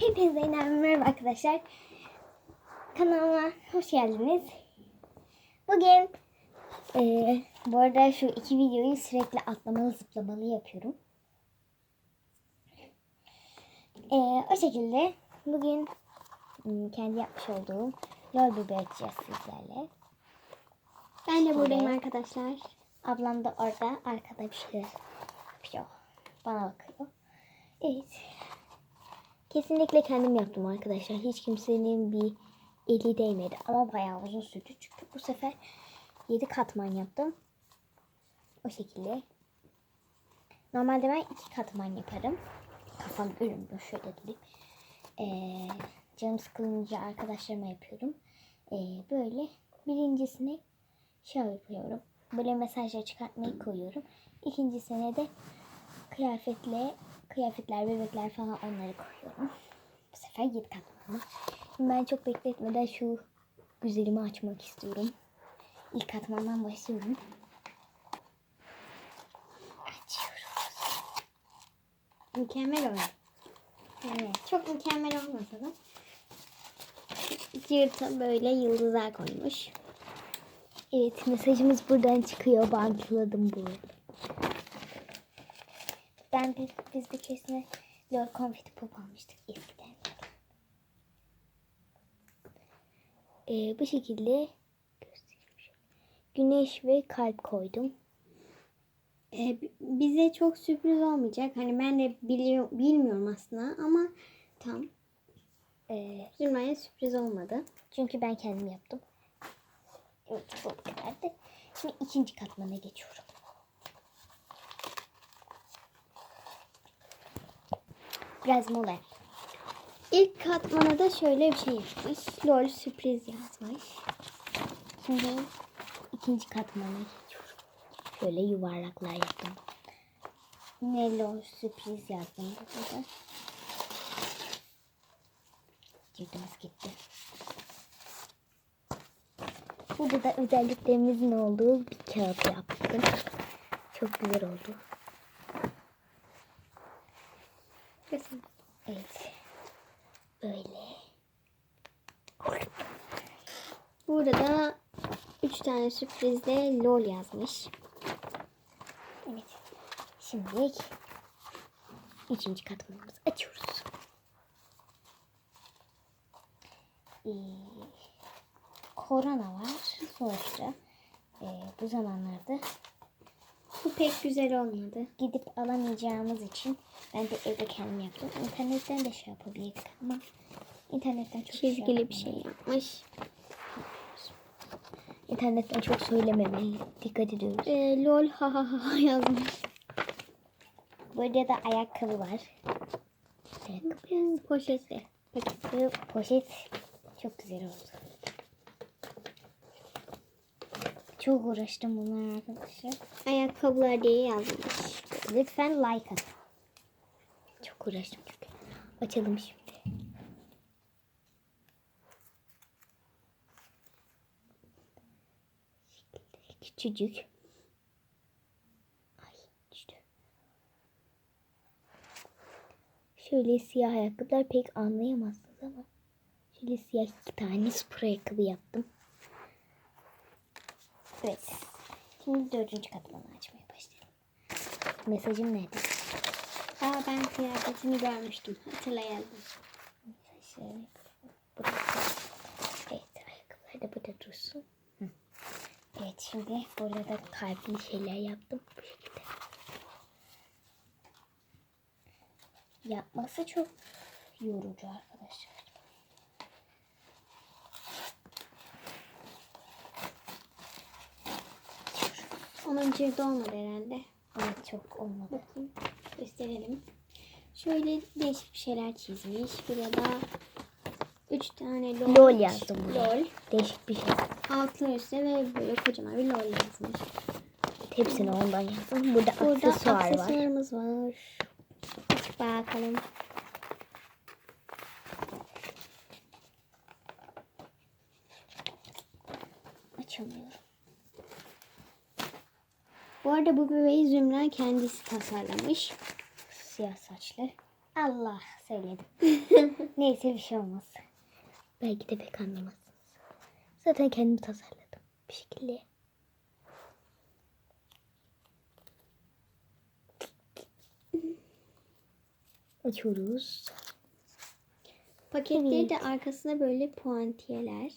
Hepinize yeniden merhaba arkadaşlar. Kanalıma hoş geldiniz. Bugün eee, bu arada şu iki videoyu sürekli atlamalı zıplamalı yapıyorum. Eee, o şekilde bugün hmm, kendi yapmış olduğum lol bebeği açacağız sizlerle. Ben de buradayım Şöyle. arkadaşlar. Ablam da orada arkada bir şeyler yapıyor. Bana bakıyor. Evet. Kesinlikle kendim yaptım arkadaşlar. Hiç kimsenin bir eli değmedi. Ama bayağı uzun sürdü. Çünkü bu sefer 7 katman yaptım. O şekilde. Normalde ben 2 katman yaparım. Kafam ölümlü şöyle durayım. Ee, canım sıkılınca arkadaşlarıma yapıyorum. Ee, böyle birincisine şey yapıyorum. Böyle mesajları çıkartmayı koyuyorum. İkincisine de kıyafetle kıyafetler, bebekler falan onları koyuyorum. Bu sefer 7 katmanlı. Şimdi ben çok bekletmeden şu güzelimi açmak istiyorum. İlk katmandan başlıyorum. Açıyoruz. Mükemmel oyun. Evet. Çok mükemmel olmasa da. Cırta böyle yıldızlar koymuş. Evet mesajımız buradan çıkıyor. Bantladım bu. Ben biz, biz bir keresinde lol konfeti pop almıştık eskiden. Ee, bu şekilde güneş ve kalp koydum. Ee, bize çok sürpriz olmayacak. Hani ben de biliyor, bilmiyorum aslında ama tam. Ee, sürpriz olmadı. çünkü ben kendim yaptım. Evet bu kadardı. Şimdi ikinci katmana geçiyorum. Biraz mola. İlk katmana da şöyle bir şey yapmış. LOL sürpriz yazmış. Şimdi ikinci katmana. Şöyle yuvarlaklar yaptım. Nello sürpriz yazdım burada. Girdimiz gitti. Burada da özelliklerimizin olduğu bir kağıt yaptım. Çok güzel oldu. Mesela Evet. Böyle. Burada da 3 tane sürprizle LOL yazmış. Evet. Şimdi üçüncü katmanımızı açıyoruz. Ee, korona var sonuçta. Ee, bu zamanlarda Bu pek güzel olmadı. gidip alamayacağımız için ben de evde kendim yaptım. İnternetten de şey yapabilirdik ama internetten çok Çizgili bir yapmam. şey yapmış. İnternetten çok söylememeye dikkat ediyoruz. Ee, LOL ha ha ha yazmış. Burada da ayakkabı var. Ayakkabı. Poşette. Bu poşet çok güzel oldu. Çok uğraştım bunlar arkadaşlar. Ayakkabılar diye yazmış. Lütfen like atın. Çok uğraştım çünkü. Açalım şimdi. Küçücük. Ay düştü. Şöyle siyah ayakkabılar pek anlayamazsınız ama şöyle siyah iki tane spor ayakkabı yaptım. Evet. Şimdi dördüncü katmanı açmaya başlayalım. Mesajım nerede? Aa ben kıyafetini görmüştüm. Hatırlayalım. Burada. Evet ayakkabılar da burada dursun. Hı. Evet şimdi burada da kalpli şeyler yaptım. Bu şekilde. Yapması çok yorucu arkadaşlar. Onun cırda olmadı herhalde. Evet çok olmadı. Bakın gösterelim. Şöyle değişik bir şeyler çizmiş. Burada üç tane lol. LOL yazdım buraya. Lol. Değişik bir şey. Altına üstte ve böyle kocaman bir lol yazmış. Hepsini ondan yazdım. Burada, Burada aksesuar var. aksesuarımız var. Aç bakalım. Açamıyorum. Bu arada bu bebeği Zümra kendisi tasarlamış. Siyah saçlı. Allah söyledim. Neyse bir şey olmaz. Belki de pek anlamazsınız. Zaten kendim tasarladım. Bir şekilde. Açıyoruz. Paketleri Evet. de arkasına böyle puantiyeler.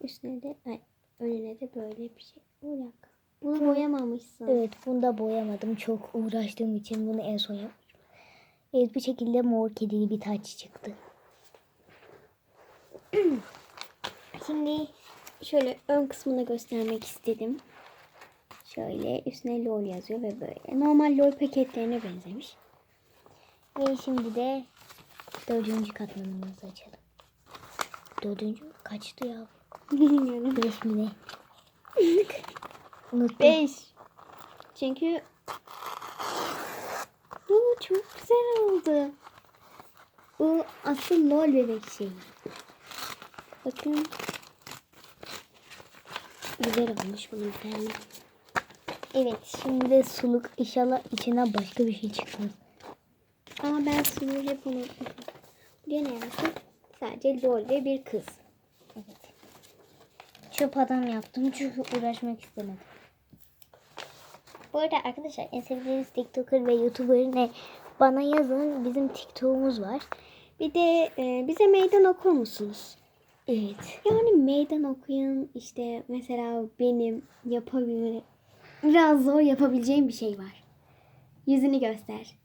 Üstüne de ay, önüne de böyle bir şey. Bir dakika. Bunu boyamamışsın. Evet bunu da boyamadım. Çok uğraştığım için bunu en son yapmışım. Evet bu şekilde mor kedili bir taç çıktı. Şimdi şöyle ön kısmını göstermek istedim. Şöyle üstüne LOL yazıyor ve böyle. Normal LOL paketlerine benzemiş. Ve şimdi de dördüncü katmanımızı açalım. Dördüncü kaçtı ya? Bilmiyorum. Beş mi ne? Unuttum. 5. Çünkü bu çok güzel oldu. Bu asıl LOL bebek şeyi. Bakın. Güzel olmuş bunu beğendim. Evet şimdi de suluk inşallah içinden başka bir şey çıkmaz. Ama ben suyu hep unuttum. Buraya ne yazdı? Sadece LOL ve bir kız. Evet. Çöp adam yaptım çünkü uğraşmak istemedim. Bu arada arkadaşlar en sevdiğiniz TikToker ve YouTuber ne? Bana yazın. Bizim TikTok'umuz var. Bir de e, bize meydan okur musunuz? Evet. Yani meydan okuyun işte mesela benim yapabilir biraz zor yapabileceğim bir şey var. Yüzünü göster.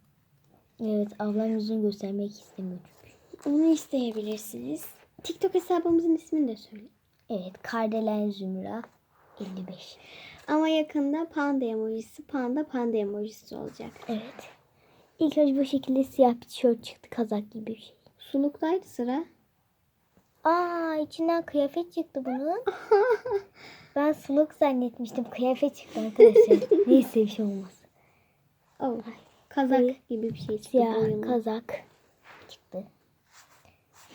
Evet ablam yüzünü göstermek istemiyor. Onu isteyebilirsiniz. TikTok hesabımızın ismini de söyle. Evet Kardelen Zümra 55. Ama yakında panda emojisi, panda panda emojisi olacak. Evet. İlk önce bu şekilde siyah bir tişört çıktı. Kazak gibi bir şey. Suluktaydı sıra. Aa içinden kıyafet çıktı bunun. ben suluk zannetmiştim. Kıyafet çıktı arkadaşlar. Neyse bir şey olmaz. Oh, kazak Böyle gibi bir şey çıktı Siyah boyunlu. kazak çıktı.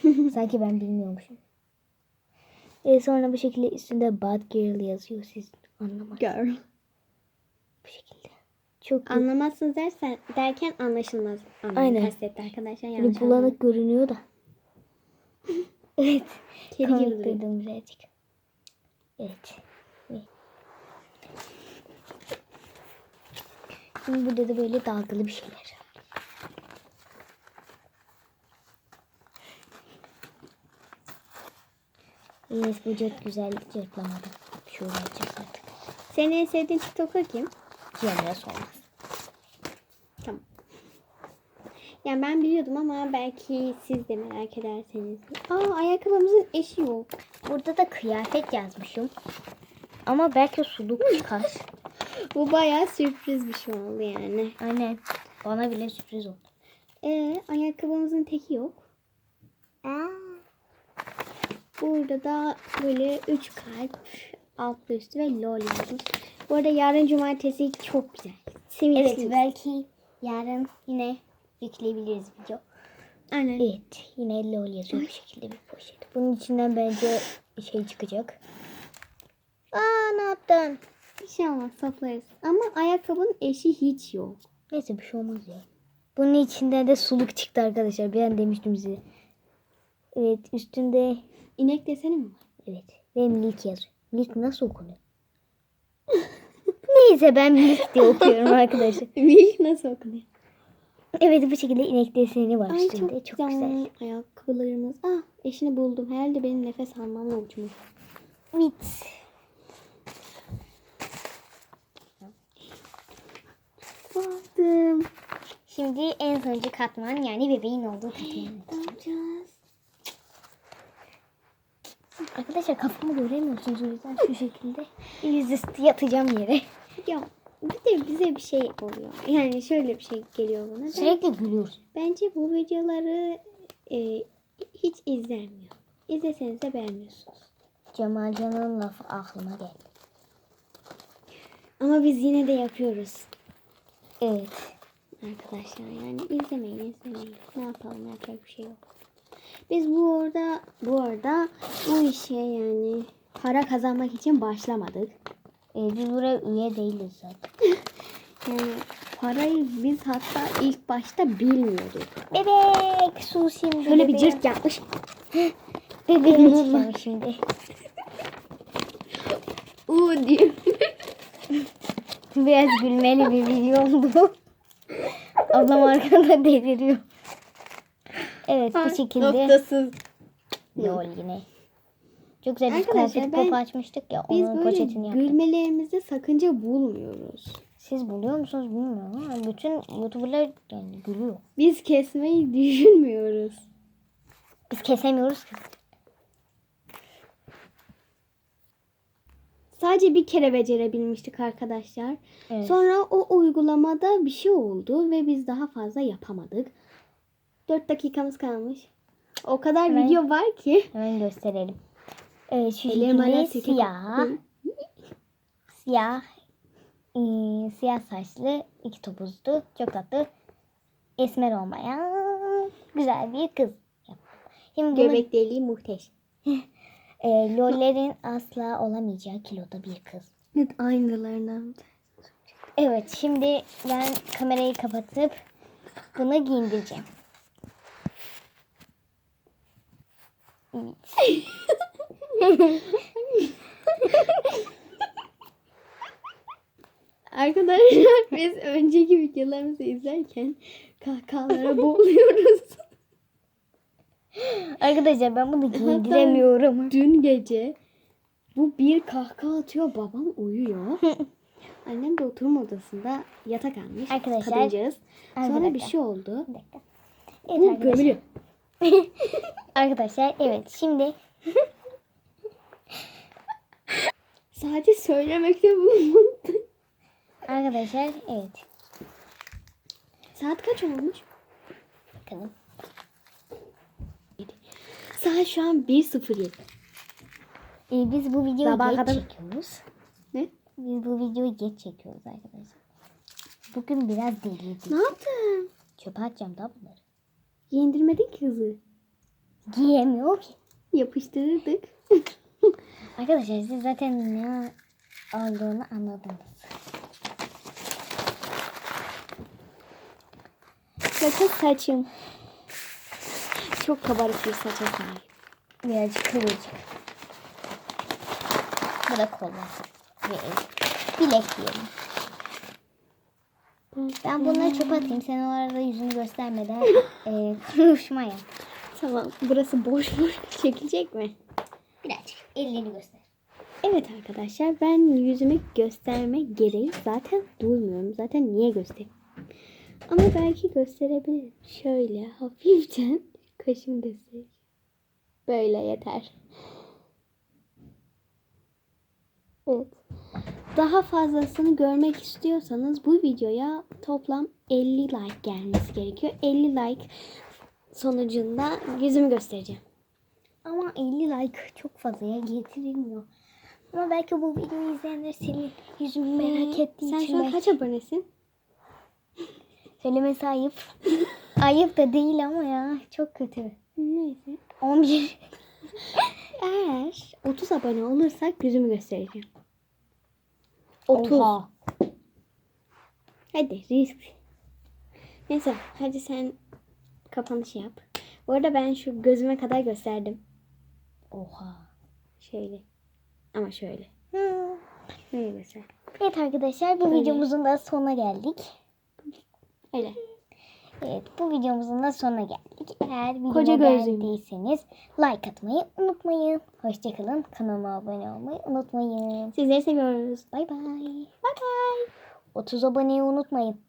Sanki ben bilmiyormuşum. E sonra bu şekilde üstünde Bad Girl yazıyor. Siz anlamadınız. Girl. Bu şekilde. Çok Anla Anlamazsınız dersen derken anlaşılmaz. Anlamı Aynen. kastetti arkadaşlar. Böyle Yanlış bulanık görünüyor da. evet. Kedi gibi duruyor. birazcık. Evet. Evet. Şimdi burada da böyle dalgalı bir şeyler. Evet bu çok güzel cırtlamadı. Şöyle artık. Senin en sevdiğin TikToker kim? Cemre olmaz. Tamam. Yani ben biliyordum ama belki siz de merak ederseniz. Aa ayakkabımızın eşi yok. Burada da kıyafet yazmışım. Ama belki suluk çıkar. Bu bayağı sürpriz bir şey oldu yani. Aynen. Bana bile sürpriz oldu. Ee, ayakkabımızın teki yok. Burada da böyle 3 kalp altlı üstü ve lol yazmış. Bu arada yarın cumartesi çok güzel. Simit Evet belki yarın yine yükleyebiliriz video. Aynen. Evet yine lol yazıyor bu şekilde bir poşet. Bunun içinden bence şey çıkacak. Aa ne yaptın? Bir şey olmaz toplarız. Ama ayakkabının eşi hiç yok. Neyse bir şey olmaz ya. Bunun içinden de suluk çıktı arkadaşlar. Ben demiştim size. Evet üstünde İnek deseni mi var? evet ve milk yazıyor. Milk nasıl okunuyor? Neyse ben milk diye okuyorum arkadaşlar. Milk nasıl okunuyor? Evet bu şekilde inek deseni var Ay üstünde. çok, Çok, güzel. güzel. Ayakkabılarımız. Ah eşini buldum. Herhalde benim nefes almamla uçmuş. Evet. Baktım. Şimdi en sonuncu katman yani bebeğin olduğu katman. Ne yapacağız? Arkadaşlar kafamı göremiyorsunuz o yüzden şu şekilde yüzüstü yatacağım yere. Ya bir de bize bir şey oluyor. Yani şöyle bir şey geliyor bana. Sürekli gülüyoruz. bence bu videoları e, hiç izlenmiyor. İzleseniz de beğenmiyorsunuz. Cemalcan'ın lafı aklıma geldi. Ama biz yine de yapıyoruz. Evet. Arkadaşlar yani izlemeyin izlemeyin. Ne yapalım yapacak bir şey yok. Biz bu arada bu arada bu işe yani para kazanmak için başlamadık. Ee, biz buraya üye değiliz zaten. Yani parayı biz hatta ilk başta bilmiyorduk. Bebek su şimdi. Şöyle bir cırt yapmış. Bebeğim çıkıyor şimdi. Uuu diyor. Biraz gülmeli bir video oldu. Ablam arkada deliriyor. Evet bu şekilde. Noktasız. Lol yine. Çok güzel bir Arkadaşlar, konfet ben- pop açmıştık ya. Biz Onun böyle poşetini yaptık. gülmelerimizde sakınca bulmuyoruz. Siz buluyor musunuz bilmiyorum ama bütün youtuberlar yani gülüyor. Biz kesmeyi düşünmüyoruz. Biz kesemiyoruz ki. Sadece bir kere becerebilmiştik arkadaşlar. Evet. Sonra o uygulamada bir şey oldu ve biz daha fazla yapamadık. 4 dakikamız kalmış. O kadar Hemen- video var ki. Hemen gösterelim. Evet şu Ellerim hala şekilde siyah. Siyah. ıı, siyah saçlı iki topuzlu. Çok tatlı. Esmer olmayan güzel bir kız. Şimdi bunu, Göbek deliği muhteşem. e, lollerin asla olamayacağı kiloda bir kız. Evet aynılarından. Evet şimdi ben kamerayı kapatıp bunu giyindireceğim. Arkadaşlar biz önceki videolarımızı izlerken kahkahalara boğuluyoruz. Arkadaşlar ben bunu giyindiremiyorum. Dün gece bu bir kahkaha atıyor babam uyuyor. Annem de oturma odasında yatak almış. Arkadaşlar, Kadıncağız. Sonra bir şey oldu. Bir dakika. Bu Evet arkadaşlar. gömülüyor. Arkadaşlar evet şimdi Sadece söylemekte bulunmadı. arkadaşlar evet Saat kaç olmuş? bakalım. Saat şu an 1.07. Ee, biz bu videoyu Sabaha geç kadar- çekiyoruz. Ne? Biz bu videoyu geç çekiyoruz arkadaşlar. Bugün biraz deliydik. Ne yaptın? Çöpe atacağım da bunları. Giyindirmedin ki kızı. Giyemiyor ki. Yapıştırırdık. Arkadaşlar siz zaten ne olduğunu anladınız. Bakın saçım. Çok kabarık bir saça sahip. Birazcık kıvırcık. Bu da kollar. Ve. Bilek diyelim. Ben bunları çöpe atayım. Sen o arada yüzünü göstermeden e, konuşma yap. Tamam. Burası boş boş çekilecek mi? Birazcık ellerini göster. Evet arkadaşlar ben yüzümü gösterme gereği zaten duymuyorum. Zaten niye göstereyim? Ama belki gösterebilirim. Şöyle hafiften kaşımı göstereyim. Böyle yeter. Evet. Daha fazlasını görmek istiyorsanız bu videoya toplam 50 like gelmesi gerekiyor. 50 like sonucunda yüzümü göstereceğim. Ama 50 like çok fazlaya getirilmiyor. Ama belki bu videoyu izleyenler senin yüzünü merak ettiği Ee, Sen için şu an kaç abonesin? söylemesi ayıp. ayıp da değil ama ya çok kötü. Neyse. 11. Eğer 30 abone olursak yüzümü göstereceğim. 30. Oha. Hadi risk. Neyse hadi sen kapanış yap. Bu arada ben şu gözüme kadar gösterdim. Oha. Şöyle. Ama şöyle. Hmm. Göster. Evet arkadaşlar bu Öyle. videomuzun da sonuna geldik. Öyle. Evet bu videomuzun da sonuna geldik. Eğer videomu beğendiyseniz like atmayı unutmayın. Hoşçakalın. Kanalıma abone olmayı unutmayın. Sizleri seviyoruz. Bay bay. Bye bye. 30 aboneyi unutmayın.